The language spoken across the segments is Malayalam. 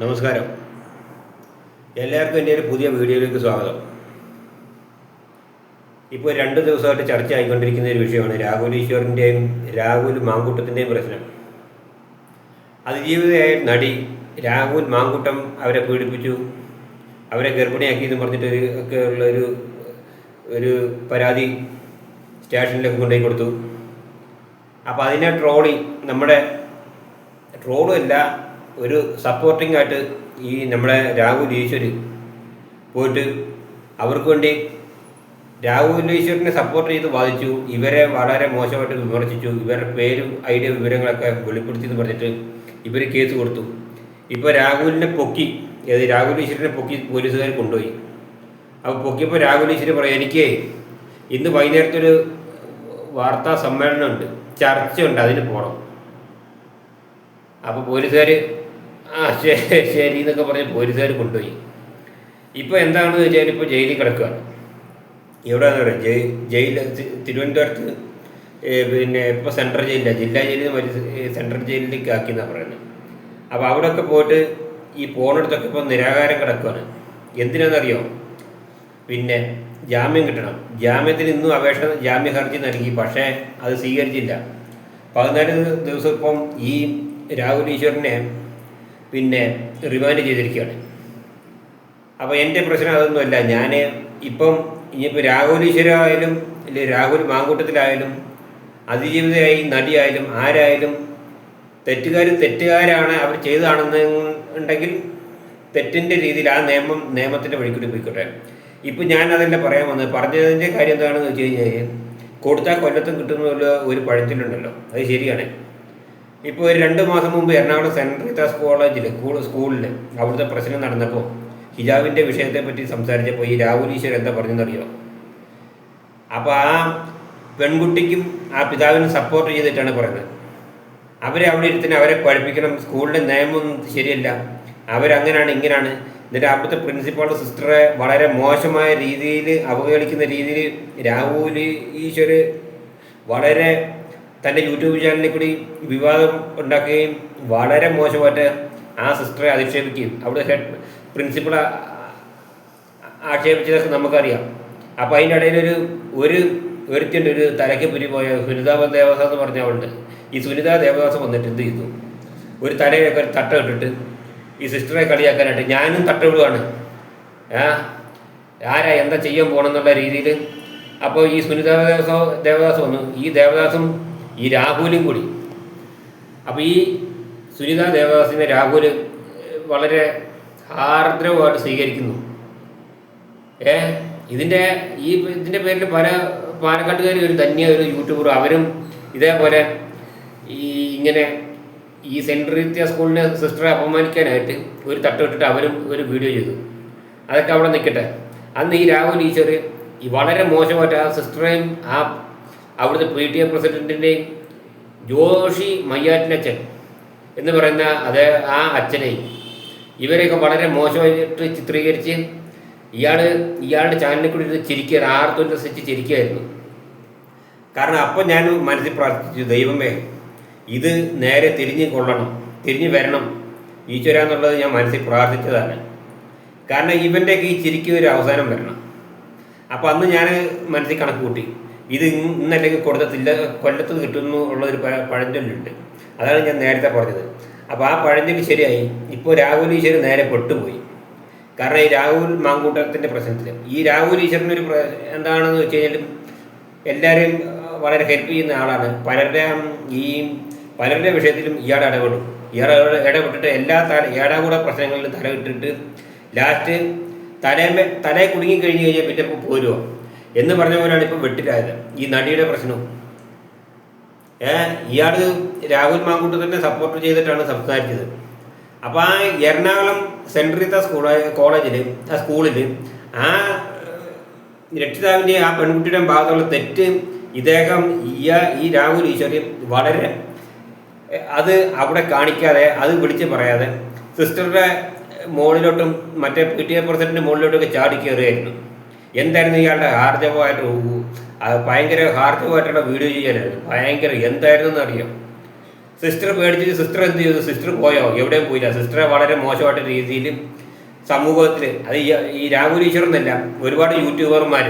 നമസ്കാരം. എല്ലാവർക്കും എന്റെ ഒരു പുതിയ വീഡിയോയിലേക്ക് സ്വാഗതം. ഇപ്പോൾ രണ്ട് ദിവസമായിട്ട് ചർച്ച ആയിക്കൊണ്ടിരിക്കുന്ന ഒരു വിഷയമാണ് രാഹുൽ ഈശ്വറിന്റെയും രാഹുൽ മാങ്കൂട്ടത്തിന്റെയും പ്രശ്നം. അതിജീവിതയായ നടി രാഹുൽ മാങ്കൂട്ടം അവരെ പീഡിപ്പിച്ചു. അവരെ ഗർഭിണിയാക്കി എന്ന് പറഞ്ഞിട്ട് ഒരു ഒക്കെ ഉള്ള ഒരു ഒരു പരാതി സ്റ്റേഷനിലേക്ക് കൊണ്ടുപോയി കൊടുത്തു. അപ്പോൾ അതിനെ ട്രോളി നമ്മുടെ ട്രോളും അല്ല ഒരു സപ്പോർട്ടിംഗ് ആയിട്ട് ഈ നമ്മുടെ രാഹുൽ ഈശ്വര് പോയിട്ട് അവർക്ക് വേണ്ടി രാഹുൽ ഈശ്വരനെ സപ്പോർട്ട് ചെയ്ത് വാദിച്ചു. ഇവരെ വളരെ മോശമായിട്ട് വിമർശിച്ചു. ഇവരുടെ പേരും ഐഡിയ വിവരങ്ങളൊക്കെ വെളിപ്പെടുത്തി എന്ന് പറഞ്ഞിട്ട് ഇവർ കേസ് കൊടുത്തു. ഇപ്പോൾ രാഹുലിനെ പൊക്കി ഏത് രാഹുൽ ഈശ്വരനെ പൊക്കി പോലീസുകാർ കൊണ്ടുപോയി. അപ്പോൾ പൊക്കിയപ്പോൾ രാഹുൽ ഈശ്വരൻ പറയാം എനിക്ക് ഇന്ന് വൈകുന്നേരത്തൊരു വാർത്താ സമ്മേളനമുണ്ട്. ചർച്ചയുണ്ട് അതിന് പോകണം അപ്പോൾ പോലീസുകാർ ആ ശരി ശരി എന്നൊക്കെ പറഞ്ഞ് പോലീസുകാർ കൊണ്ടുപോയി. ഇപ്പോൾ എന്താണെന്ന് വെച്ചാൽ ഇപ്പോൾ ജയിലിൽ കിടക്കുകയാണ് എവിടെയാണെന്ന് പറയാം ജയി ജയിൽ തിരുവനന്തപുരത്ത് പിന്നെ ഇപ്പോൾ സെൻട്രൽ ജയിലില്ല ജില്ലാ ജയിലിൽ വലിയ സെൻട്രൽ ജയിലിലേക്ക് ആക്കിയെന്നാണ് പറയുന്നത് അപ്പോൾ അവിടെയൊക്കെ പോയിട്ട് ഈ പോണെടുത്തൊക്കെ ഇപ്പോൾ നിരാകാരം കിടക്കുകയാണ് എന്തിനാണെന്നറിയോ പിന്നെ ജാമ്യം കിട്ടണം. ജാമ്യത്തിന് ഇന്നും അപേക്ഷ ജാമ്യ ഹർജി നൽകി. പക്ഷേ അത് സ്വീകരിച്ചില്ല. പതിനാല് ദിവസം ഇപ്പം ഈ രാഹുൽ ഈശ്വറിനെ പിന്നെ റിമാൻഡ് ചെയ്തിരിക്കുകയാണ്. അപ്പോൾ എന്റെ പ്രശ്നം അതൊന്നുമല്ല. ഞാൻ ഇപ്പം ഇനിയിപ്പോൾ രാഹുൽ ഈശ്വര ആയാലും ഇല്ല രാഹുൽ മാങ്കൂട്ടത്തിലായാലും അതിജീവിതയായി നടിയായാലും ആരായാലും തെറ്റുകാർ തെറ്റുകാരാണ് അവർ ചെയ്തതാണെന്നുണ്ടെങ്കിൽ തെറ്റിന്റെ രീതിയിൽ ആ നിയമം നിയമത്തിന്റെ വഴിക്കൂടി പോയിക്കോട്ടെ. ഇപ്പം ഞാൻ അതല്ല പറയാൻ വന്നത്. പറഞ്ഞതിന്റെ കാര്യം എന്താണെന്ന് വെച്ച് കഴിഞ്ഞാൽ കൊടുത്താൽ കൊല്ലത്തും കിട്ടുന്നുള്ള ഒരു പഴഞ്ചൊല്ലുണ്ടല്ലോ. അത് ശരിയാണ്. ഇപ്പോൾ ഒരു രണ്ട് മാസം മുമ്പ് എറണാകുളം സെൻട്രൽ റീതാസ് കോളേജിൽ സ്കൂളിൽ അവിടുത്തെ പ്രശ്നം നടന്നപ്പോൾ ഹിജാബിന്റെ വിഷയത്തെ പറ്റി സംസാരിച്ചപ്പോൾ ഈ രാഹുൽ ഈശ്വർ എന്താ പറഞ്ഞെന്നറിയോ? അപ്പോൾ ആ പെൺകുട്ടിക്കും ആ പിതാവിനും സപ്പോർട്ട് ചെയ്തിട്ടാണ് പറയുന്നത്. അവരെ അവിടെ ഇരുത്തിന് അവരെ പഠിപ്പിക്കണം സ്കൂളിന്റെ നിയമം ശരിയല്ല അവരങ്ങനെയാണ് ഇങ്ങനെയാണ് എന്നിട്ട് അവിടുത്തെ പ്രിൻസിപ്പാളുടെ സിസ്റ്ററെ വളരെ മോശമായ രീതിയിൽ അവഹേളിക്കുന്ന രീതിയിൽ രാഹുൽ ഈശ്വർ വളരെ തന്റെ യൂട്യൂബ് ചാനലിൽ കൂടി വിവാദം ഉണ്ടാക്കുകയും വളരെ മോശമായിട്ട് ആ സിസ്റ്ററെ അധിക്ഷേപിക്കുകയും അവിടെ ഹെഡ് പ്രിൻസിപ്പൾ ആക്ഷേപിച്ചതൊക്കെ നമുക്കറിയാം. അപ്പോൾ അതിന്റെ ഇടയിൽ ഒരു ഒരു ഒരുത്തിന്റെ ഒരു തലയ്ക്ക് പുരി പോയ സുനിത ദേവദാസ് എന്ന് പറഞ്ഞ അവളുണ്ട് ഈ സുനിത ദേവദാസ് വന്നിട്ട് എന്ത് ചെയ്തു? ഒരു തലയൊക്കെ ഒരു തട്ട ഇട്ടിട്ട് ഈ സിസ്റ്ററെ കളിയാക്കാനായിട്ട് ഞാനും തട്ട വിടുവാണ് ആ ആരാ എന്താ ചെയ്യാൻ പോകണമെന്നുള്ള രീതിയിൽ. അപ്പോൾ ഈ സുനിത ദേവദാസ് ദേവദാസ് വന്നു. ഈ ദേവദാസും ഈ രാഹുലും കൂടി. അപ്പോൾ ഈ സുനിത ദേവദാസിനെ രാഹുൽ വളരെ ആർദ്രവുമായിട്ട് സ്വീകരിക്കുന്നു. ഏ ഇതിന്റെ ഈ ഇതിന്റെ പേരിൽ പല പാലക്കാട്ടുകാർ ഒരു തന്നെ ഒരു യൂട്യൂബർ അവരും ഇതേപോലെ ഈ ഇങ്ങനെ ഈ സെൻട്രൽ വിദ്യ സ്കൂളിനെ സിസ്റ്ററെ അപമാനിക്കാനായിട്ട് ഒരു തട്ടിട്ടിട്ട് അവരും ഒരു വീഡിയോ ചെയ്തു. അതൊക്കെ അവിടെ നിൽക്കട്ടെ. അന്ന് ഈ രാഹുൽ ഈശ്വർ ഈ വളരെ മോശമായിട്ട് ആ സിസ്റ്ററെയും ആ അവിടുത്തെ പി ടി എ പ്രസിഡന്റിന്റെയും ജോഷി മയ്യാറ്റിനച്ഛൻ എന്ന് പറയുന്ന അത് ആ അച്ഛനെ ഇവരെയൊക്കെ വളരെ മോശമായിട്ട് ചിത്രീകരിച്ച് ഇയാൾ ഇയാളുടെ ചാനലിൽ കൂടി ഇരുന്ന് ചിരിക്കുക ആർത്തുല്ലസിച്ച് ചിരിക്കുകയായിരുന്നു. കാരണം അപ്പോൾ ഞാൻ മനസ്സിൽ പ്രാർത്ഥിച്ചു ദൈവമേ ഇത് നേരെ തിരിഞ്ഞ് കൊള്ളണം തിരിഞ്ഞ് വരണം. ഈശ്വര എന്നുള്ളത് ഞാൻ മനസ്സിൽ പ്രാർത്ഥിച്ചതാണ്. കാരണം ഇവന്റെയൊക്കെ ഈ ചിരിക്ക് ഒരു അവസാനം വരണം. അപ്പോൾ അന്ന് ഞാൻ മനസ്സിൽ കണക്ക് കൂട്ടി. ഇത് ഇന്ന് ഇന്നല്ലെങ്കിൽ കൊടുത്തത്തില്ല കൊല്ലത്ത് കിട്ടുന്നു ഉള്ളൊരു ഒരു പഴഞ്ചൊല്ലുണ്ട്. അതാണ് ഞാൻ നേരത്തെ പറഞ്ഞത്. അപ്പോൾ ആ പഴഞ്ചൊല്ലി ശരിയായി. ഇപ്പോൾ രാഹുൽ ഈശ്വർ നേരെ പെട്ടുപോയി. കാരണം ഈ രാഹുൽ മാങ്കൂട്ടത്തിന്റെ പ്രശ്നത്തിൽ ഈ രാഹുൽ ഈശ്വരനൊരു പ്ര- എന്താണെന്ന് വെച്ച് കഴിഞ്ഞാൽ വളരെ ഹെൽപ്പ് ചെയ്യുന്ന ആളാണ്. പലരുടെ ഈ പലരുടെ വിഷയത്തിലും ഇയാൾ ഇടപെടും. ഇയാൾ ഇട- ഇടപെട്ടിട്ട് എല്ലാ തല ഏടാകൂടെ പ്രശ്നങ്ങളിലും തലയിട്ടിട്ട് ലാസ്റ്റ് തലമേ തലയെ കുടുങ്ങി കഴിഞ്ഞ് കഴിഞ്ഞാൽ പിന്നെ പോരുമോ എന്ന് പറഞ്ഞ പോലെയാണ് ഇപ്പോൾ വെട്ടിലായത് ഈ നടിയുടെ പ്രശ്നവും. ഇയാൾ രാഹുൽ മാങ്കൂട്ടത്തിനെ സപ്പോർട്ട് ചെയ്തിട്ടാണ് സംസാരിച്ചത്. അപ്പോൾ ആ എറണാകുളം സെൻട്രൽ സ്കൂൾ കോളേജിൽ ആ സ്കൂളിൽ ആ രക്ഷിതാവിന്റെ ആ പെൺകുട്ടിയുടെ ഭാഗത്തുള്ള തെറ്റ് ഇദ്ദേഹം ഈ ഈ രാഹുൽ ഈശ്വരി വളരെ അത് അവിടെ കാണിക്കാതെ അത് പിടിച്ച് പറയാതെ സിസ്റ്ററുടെ മുകളിലോട്ടും മറ്റേ പി ടി എ പ്രസിഡന്റിന്റെ മുകളിലോട്ടൊക്കെ ചാടി കയറുകയായിരുന്നു എന്തായിരുന്നു ഇയാളുടെ ഹാർജവമായിട്ട് ഭയങ്കര ഹാർജവമായിട്ടുള്ള വീഡിയോ ചെയ്യാനായിരുന്നു. ഭയങ്കര എന്തായിരുന്നു എന്നറിയാം സിസ്റ്റർ പേടിച്ചിട്ട് സിസ്റ്റർ എന്ത് ചെയ്തു? സിസ്റ്റർ പോയോ? എവിടെയും പോയില്ല. സിസ്റ്ററെ വളരെ മോശമായിട്ട് രീതിയിൽ സമൂഹത്തിൽ അത് ഈ എന്നല്ല ഒരുപാട് യൂട്യൂബർമാർ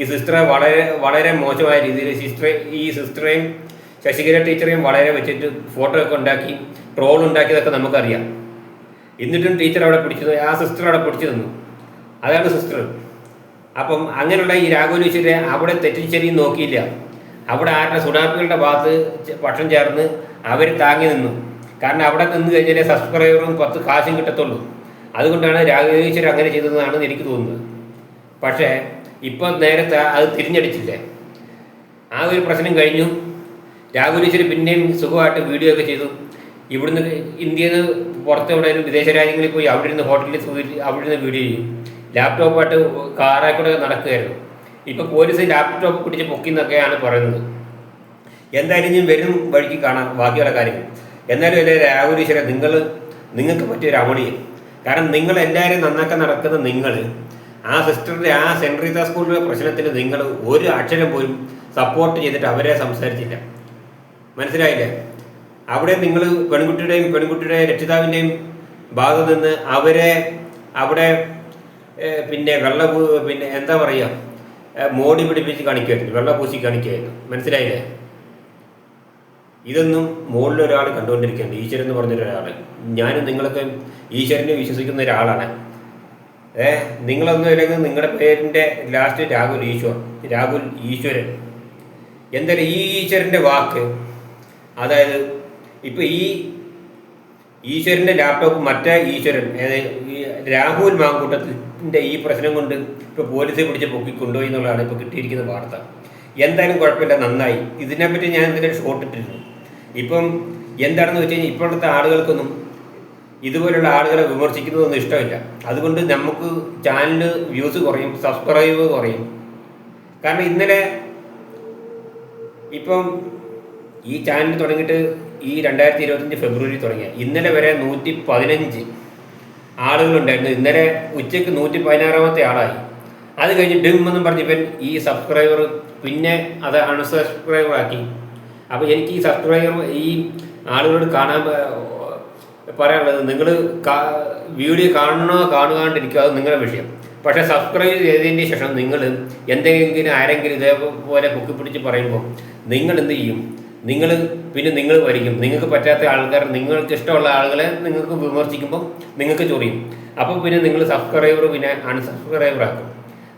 ഈ സിസ്റ്ററെ വളരെ വളരെ മോശമായ രീതിയിൽ സിസ്റ്ററെ ഈ സിസ്റ്ററെയും ശശികര ടീച്ചറെയും വളരെ വെച്ചിട്ട് ഫോട്ടോ ഒക്കെ ഉണ്ടാക്കി ട്രോൾ ഉണ്ടാക്കിയതൊക്കെ നമുക്കറിയാം. എന്നിട്ടും ടീച്ചർ അവിടെ പിടിച്ചു ആ സിസ്റ്റർ അവിടെ പിടിച്ചു തന്നു അതാണ് സിസ്റ്റർ അപ്പം അങ്ങനെയുള്ള ഈ രാഘവൻ ഈശ്വരെ അവിടെ തെറ്റിച്ചെറിയും നോക്കിയില്ല. അവിടെ ആരുടെ സുഡാപ്പികളുടെ ഭാഗത്ത് പക്ഷം ചേർന്ന് അവർ താങ്ങി നിന്നു. കാരണം അവിടെ നിന്ന് കഴിഞ്ഞാലേ സബ്സ്ക്രൈബറും പത്ത് കാശും കിട്ടത്തുള്ളൂ. അതുകൊണ്ടാണ് രാഘവേശ്വരൻ അങ്ങനെ ചെയ്തതെന്നാണ് എനിക്ക് തോന്നുന്നത്. പക്ഷേ ഇപ്പം നേരത്തെ അത് തിരിഞ്ഞടിച്ചില്ലേ? ആ ഒരു പ്രശ്നം കഴിഞ്ഞു. രാഘുലീശ്വരി പിന്നെയും സുഖമായിട്ട് വീഡിയോ ഒക്കെ ചെയ്തു. ഇവിടുന്ന് ഇന്ത്യയിൽ നിന്ന് പുറത്തെവിടെ വിദേശ രാജ്യങ്ങളിൽ പോയി അവിടെ ഇരുന്ന് ഹോട്ടലിൽ അവിടെ ഇരുന്ന് വീഡിയോ ചെയ്യും. ലാപ്ടോപ്പായിട്ട് കാറായി കൂടെ നടക്കുകയായിരുന്നു. ഇപ്പം പോലീസ് ലാപ്ടോപ്പ് പിടിച്ച് പൊക്കിന്നൊക്കെയാണ് പറയുന്നത്. എന്തായാലും ഞാൻ വരും വഴിക്ക് കാണാം ബാക്കിയുള്ള കാര്യങ്ങൾ. എന്നാലും അല്ലേ രാഹുലീശ്വര നിങ്ങൾ നിങ്ങൾക്ക് പറ്റിയ രമണീയം കാരണം നിങ്ങൾ എല്ലാവരും നന്നാക്കാൻ നടക്കുന്ന നിങ്ങൾ ആ സിസ്റ്ററിന്റെ ആ സെൻട്രീത സ്കൂളിലെ പ്രശ്നത്തിൽ നിങ്ങൾ ഒരു അക്ഷരം പോലും സപ്പോർട്ട് ചെയ്തിട്ട് അവരെ സംസാരിച്ചില്ല. മനസ്സിലായില്ലേ? അവിടെ നിങ്ങൾ പെൺകുട്ടിയുടെയും പെൺകുട്ടിയുടെ രക്ഷിതാവിന്റെയും ഭാഗത്ത് നിന്ന് അവരെ അവിടെ പിന്നെ വെള്ള പിന്നെ എന്താ പറയുക മോടി പിടിപ്പിച്ച് കാണിക്കുമായിരുന്നു വെള്ള പൂശി കാണിക്കുമായിരുന്നു മനസ്സിലായില്ലേ? ഇതൊന്നും മുകളിൽ ഒരാൾ കണ്ടുകൊണ്ടിരിക്കുകയാണ്. ഈശ്വരൻ എന്ന് പറഞ്ഞൊരാൾ ഞാനും നിങ്ങളൊക്കെ ഈശ്വരനെ വിശ്വസിക്കുന്ന ഒരാളാണ്. ഏ നിങ്ങളൊന്നും ഇല്ലെങ്കിൽ നിങ്ങളുടെ പേരിന്റെ ലാസ്റ്റ് രാഹുൽ ഈശ്വർ രാഹുൽ ഈശ്വരൻ. എന്തായാലും ഈ ഈശ്വരന്റെ വാക്ക്? അതായത് ഇപ്പം ഈ ഈശ്വരന്റെ ലാപ്ടോപ്പ് മറ്റേ ഈശ്വരൻ രാഹുൽ ഈ മാങ്കൂട്ടത്തിന്റെ ഈ പ്രശ്നം കൊണ്ട് ഇപ്പോൾ പോലീസ് പിടിച്ച് പൊക്കിക്കൊണ്ടുപോയി എന്നുള്ളതാണ് ഇപ്പോൾ കിട്ടിയിരിക്കുന്ന വാർത്ത. എന്തായാലും കുഴപ്പമില്ല നന്നായി. ഇതിനെപ്പറ്റി ഞാൻ എന്തെങ്കിലും ഷോട്ട് ഇട്ടിരുന്നു. ഇപ്പം എന്താണെന്ന് വെച്ച് കഴിഞ്ഞാൽ ഇപ്പോഴത്തെ ആളുകൾക്കൊന്നും ഇതുപോലുള്ള ആളുകളെ വിമർശിക്കുന്നതൊന്നും ഇഷ്ടമില്ല. അതുകൊണ്ട് നമുക്ക് ചാനൽ വ്യൂസ് കുറയും സബ്സ്ക്രൈബ് കുറയും. കാരണം ഇന്നലെ ഇപ്പം ഈ ചാനൽ തുടങ്ങിയിട്ട് ഈ രണ്ടായിരത്തി ഇരുപത്തഞ്ച് ഫെബ്രുവരി തുടങ്ങിയ. ഇന്നലെ വരെ നൂറ്റി പതിനഞ്ച് ആളുകളുണ്ടായിരുന്നു. ഇന്നലെ ഉച്ചയ്ക്ക് നൂറ്റി പതിനാറാമത്തെ ആളായി. അത് കഴിഞ്ഞ് ഡിമെന്നും പറഞ്ഞ് ഇവൻ ഈ സബ്സ്ക്രൈബർ പിന്നെ അത് അൺസബ്സ്ക്രൈബർ ആക്കി. അപ്പോൾ എനിക്ക് ഈ സബ്സ്ക്രൈബർ ഈ ആളുകളോട് കാണാൻ പറയാനുള്ളത് നിങ്ങൾ വീഡിയോ കാണണോ കാണുകാണ്ടിരിക്കുക അത് നിങ്ങളുടെ വിഷയം. പക്ഷേ സബ്സ്ക്രൈബ് ചെയ്തതിന് ശേഷം നിങ്ങൾ എന്തെങ്കിലും ആരെങ്കിലും ഇതേപോലെ പൊക്കി പിടിച്ച് പറയുമ്പോൾ നിങ്ങൾ എന്ത് ചെയ്യും? നിങ്ങൾ പിന്നെ നിങ്ങൾ വരിക്കും നിങ്ങൾക്ക് പറ്റാത്ത ആൾക്കാർ നിങ്ങൾക്ക് ഇഷ്ടമുള്ള ആളുകളെ നിങ്ങൾക്ക് വിമർശിക്കുമ്പോൾ നിങ്ങൾക്ക് ചൊറിയും അപ്പോൾ പിന്നെ നിങ്ങൾ സബ്സ്ക്രൈബർ പിന്നെ അൺസബ്സ്ക്രൈബർ ആക്കും.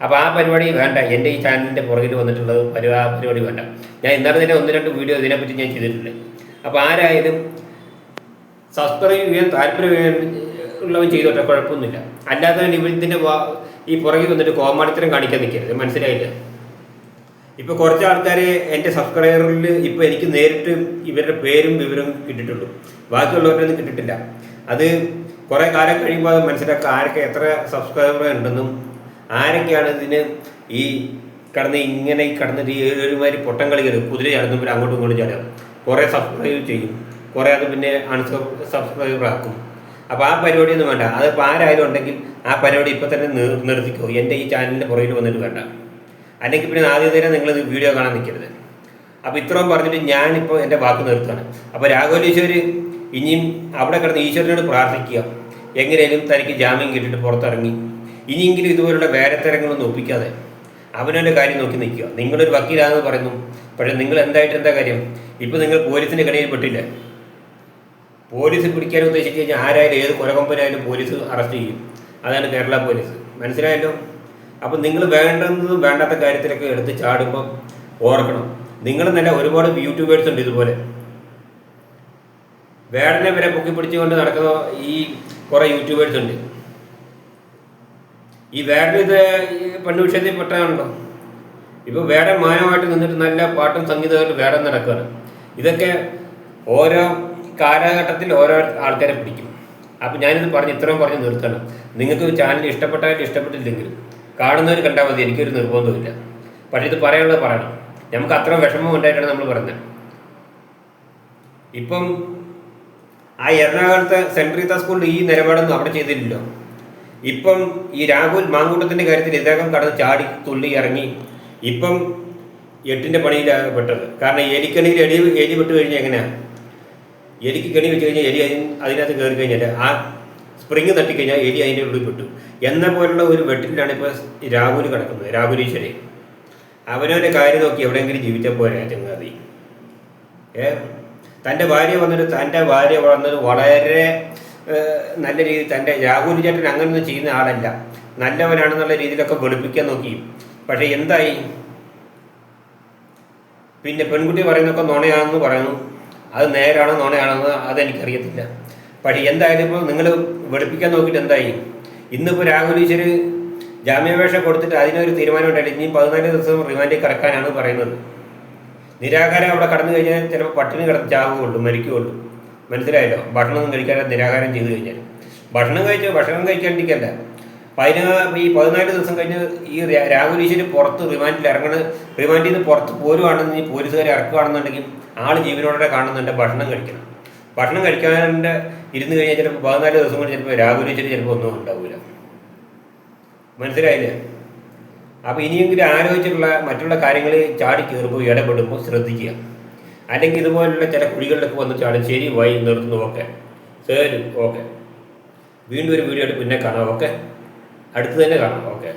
അപ്പോൾ ആ പരിപാടി വേണ്ട. എന്റെ ഈ ചാനലിന്റെ പുറകിൽ വന്നിട്ടുള്ളത് പരിപാ പരിപാടി വേണ്ട. ഞാൻ ഇന്നലെ തന്നെ ഒന്ന് രണ്ട് വീഡിയോ ഇതിനെപ്പറ്റി ഞാൻ ചെയ്തിട്ടുണ്ട്. അപ്പോൾ ആരായാലും സബ്സ്ക്രൈബ് ചെയ്യാൻ താല്പര്യം ഉള്ളവൻ ചെയ്തോട്ടെ കുഴപ്പമൊന്നുമില്ല. അല്ലാത്തവൻ ഇവിടുത്തെ ഈ പുറകിൽ വന്നിട്ട് കോമാളിത്തരം കാണിക്കാൻ നിൽക്കരുത്. മനസ്സിലായില്ല? ഇപ്പോൾ കുറച്ച് ആൾക്കാർ എന്റെ സബ്സ്ക്രൈബറിൽ ഇപ്പോൾ എനിക്ക് നേരിട്ട് ഇവരുടെ പേരും വിവരവും കിട്ടിയിട്ടുള്ളൂ. ബാക്കിയുള്ളവരൊന്നും കിട്ടിട്ടില്ല അത് കുറേ കാലം കഴിയുമ്പോൾ അത് മനസ്സിലാക്കുക ആരൊക്കെ എത്ര സബ്സ്ക്രൈബർ ഉണ്ടെന്നും ആരൊക്കെയാണ് ഇതിന് ഈ കടന്ന് ഇങ്ങനെ കടന്നിട്ട് ഈ ഒരുമാതിരി പൊട്ടം കളികൾ കുതിര പിന്നെ അങ്ങോട്ടും ഇങ്ങോട്ടും ചാടുക. കുറേ സബ്സ്ക്രൈബ് ചെയ്യും. കുറേ അത് പിന്നെ അൺസബ് സബ്സ്ക്രൈബർ ആക്കും. അപ്പോൾ ആ പരിപാടിയൊന്നും വേണ്ട. അതിപ്പോൾ ആരായാലും ഉണ്ടെങ്കിൽ ആ പരിപാടി ഇപ്പോൾ തന്നെ നിർ നിർത്തിക്കോ. എന്റെ ഈ ചാനലിന്റെ പുറകിൽ വന്നിട്ട് വേണ്ട. അല്ലെങ്കിൽ പിന്നെ ആദ്യം തന്നെ നിങ്ങൾ വീഡിയോ കാണാൻ നിൽക്കരുത്. അപ്പോൾ ഇത്രയും പറഞ്ഞിട്ട് ഞാനിപ്പോൾ എന്റെ വാക്ക് നിർത്തുകയാണ്. അപ്പോൾ രാഘവൻ ഈശ്വർ ഇനിയും അവിടെ കിടന്ന് ഈശ്വരനോട് പ്രാർത്ഥിക്കുക. എങ്ങനെയും തനിക്ക് ജാമ്യം കിട്ടിയിട്ട് പുറത്തിറങ്ങി. ഇനിയെങ്കിലും ഇതുപോലുള്ള വേരത്തരങ്ങളൊന്നും ഒപ്പിക്കാതെ അവനവന്റെ കാര്യം നോക്കി നിൽക്കുക. നിങ്ങളൊരു വക്കീലാണെന്ന് പറയുന്നു. പക്ഷേ നിങ്ങൾ എന്തായിട്ട് എന്താ കാര്യം? ഇപ്പോൾ നിങ്ങൾ പോലീസിന്റെ കടയിൽ പെട്ടില്ലേ. പോലീസ് പിടിക്കാൻ ഉദ്ദേശിച്ച് കഴിഞ്ഞാൽ ആരായാലും ഏത് കൊലകൊമ്പനായാലും പോലീസ് അറസ്റ്റ് ചെയ്യും. അതാണ് കേരള പോലീസ്. മനസ്സിലായല്ലോ? അപ്പം നിങ്ങൾ വേണ്ടെന്നതും വേണ്ടാത്ത കാര്യത്തിലൊക്കെ എടുത്ത് ചാടുമ്പോൾ ഓർക്കണം. നിങ്ങൾ തന്നെ ഒരുപാട് യൂട്യൂബേഴ്സ് ഉണ്ട് ഇതുപോലെ. വേടനെ വരെ പൊക്കി പിടിച്ചുകൊണ്ട് നടക്കുന്ന ഈ കുറേ യൂട്യൂബേഴ്സ് ഉണ്ട്. ഈ വേടന ഇത് പണ്ട് വിഷയത്തിൽ പെട്ടാണല്ലോ ഇപ്പോൾ വേടൻ മായമായിട്ട് നിന്നിട്ട് നല്ല പാട്ടും സംഗീതമായിട്ട് വേടൻ നടക്കുകയാണ് ഇതൊക്കെ ഓരോ കാലഘട്ടത്തിൽ ഓരോ ആൾക്കാരെ പിടിക്കും. അപ്പം ഞാനിത് പറഞ്ഞ് ഇത്രയും പറഞ്ഞ് നിർത്തണം. നിങ്ങൾക്ക് ചാനൽ ഇഷ്ടപ്പെട്ടാലും ഇഷ്ടപ്പെട്ടില്ലെങ്കിലും കാണുന്നവർ കണ്ടാൽ മതി എനിക്കൊരു നിർബന്ധമില്ല പക്ഷെ ഇത് പറയാനുള്ളത് പറയണം. നമുക്ക് അത്ര വിഷമം ഉണ്ടായിട്ടാണ് നമ്മൾ പറഞ്ഞത്. ഇപ്പം ആ എറണാകുളത്തെ സെന്റ് റീത്ത സ്കൂളിൽ ഈ നിലപാടൊന്നും അവിടെ ചെയ്തില്ലല്ലോ. ഇപ്പം ഈ രാഹുൽ മാങ്കൂട്ടത്തിന്റെ കാര്യത്തിൽ ഇദ്ദേഹം കടന്ന് ചാടി തുള്ളി ഇറങ്ങി. ഇപ്പം എട്ടിന്റെ പണിയിലാണ് പെട്ടത്. കാരണം എലിക്കണിയിൽ എലി എലി പെട്ട് കഴിഞ്ഞാൽ എങ്ങനെയാണ് എലിക്ക് കെണി വെച്ച് കഴിഞ്ഞാൽ എലി അതിന് അതിനകത്ത് കയറി കഴിഞ്ഞാൽ ആ സ്പ്രിങ് തട്ടിക്കഴിഞ്ഞാൽ എലി അതിന്റെ ഉള്ളിൽ പെട്ടു. എന്ന പോലുള്ള ഒരു വെട്ടിലാണ് ഇപ്പോൾ രാഹുൽ കിടക്കുന്നത് രാഹുലീശ്വരെ അവനവന്റെ കാര്യം നോക്കി എവിടെയെങ്കിലും ജീവിച്ചാൽ പോരാ ചങ്ങാതി. ഏ? തന്റെ ഭാര്യ വന്നിട്ട് തന്റെ ഭാര്യ വളർന്നത് വളരെ നല്ല രീതിയിൽ തന്റെ രാഹുൽ ചേട്ടൻ അങ്ങനെയൊന്നും ചെയ്യുന്ന ആളല്ല. നല്ലവനാണെന്നുള്ള രീതിയിലൊക്കെ വെളുപ്പിക്കാൻ നോക്കി. പക്ഷേ എന്തായി? പിന്നെ പെൺകുട്ടി പറയുന്നൊക്കെ നുണയാണെന്ന് പറയുന്നു. അത് നേരാണോ നുണയാണെന്ന് അതെനിക്കറിയത്തില്ല. പക്ഷേ എന്തായാലും ഇപ്പോൾ നിങ്ങൾ വെളുപ്പിക്കാൻ നോക്കിയിട്ട് എന്തായി? ഇന്നിപ്പോൾ രാഹുൽ ഈശ്വർ ജാമ്യാപേക്ഷ കൊടുത്തിട്ട് അതിനൊരു തീരുമാനം ഉണ്ടായിട്ട് ഇനിയും പതിനാല് ദിവസം റിമാൻഡിൽ കിടക്കാനാണ് പറയുന്നത്. നിരാഹാരം അവിടെ കടന്നു കഴിഞ്ഞാൽ ചിലപ്പോൾ പട്ടിണി കിടന്ന് ചാവുകയുള്ളൂ മരിക്കുകയുള്ളൂ. മനസ്സിലായല്ലോ? ഭക്ഷണം കഴിക്കാതെ നിരാഹാരം ചെയ്തു കഴിഞ്ഞാൽ. ഭക്ഷണം കഴിച്ച്? ഭക്ഷണം കഴിക്കാണ്ടിരിക്കല്ല പതിനാ ഈ പതിനാല് ദിവസം കഴിഞ്ഞ് ഈ രാഹുൽ ഈശ്വര് പുറത്ത് റിമാൻഡിൽ ഇറങ്ങണ റിമാൻഡിൽ നിന്ന് പുറത്ത് പോരുവാണെന്ന് ഈ പോലീസുകാരെ ഇറക്കുകയാണെന്നുണ്ടെങ്കിൽ ആൾ ജീവനോടെ കാണുന്നുണ്ട് ഭക്ഷണം കഴിക്കണം. ഭക്ഷണം കഴിക്കാണ്ട് ഇരുന്ന് കഴിഞ്ഞാൽ ചിലപ്പോൾ പതിനാല് ദിവസം കൊണ്ട് ചിലപ്പോൾ രാഹുൽ വെച്ചിട്ട് ചിലപ്പോൾ ഒന്നും ഉണ്ടാവില്ല മനസ്സിലായില്ലേ? അപ്പോൾ ഇനിയെങ്കിലും ആലോചിച്ചിട്ടുള്ള മറ്റുള്ള കാര്യങ്ങൾ ചാടി കയറുമ്പോൾ ഇടപെടുമ്പോൾ ശ്രദ്ധിക്കുക. അല്ലെങ്കിൽ ഇതുപോലുള്ള ചില കുഴികളിലൊക്കെ വന്ന് ചാടി ശരി വൈ നിർത്തുന്നു ഓക്കെ. ശരി ഓക്കെ. വീണ്ടും ഒരു വീഡിയോ ആയിട്ട് പിന്നെ കാണാം ഓക്കെ. അടുത്ത് തന്നെ കാണാം ഓക്കെ.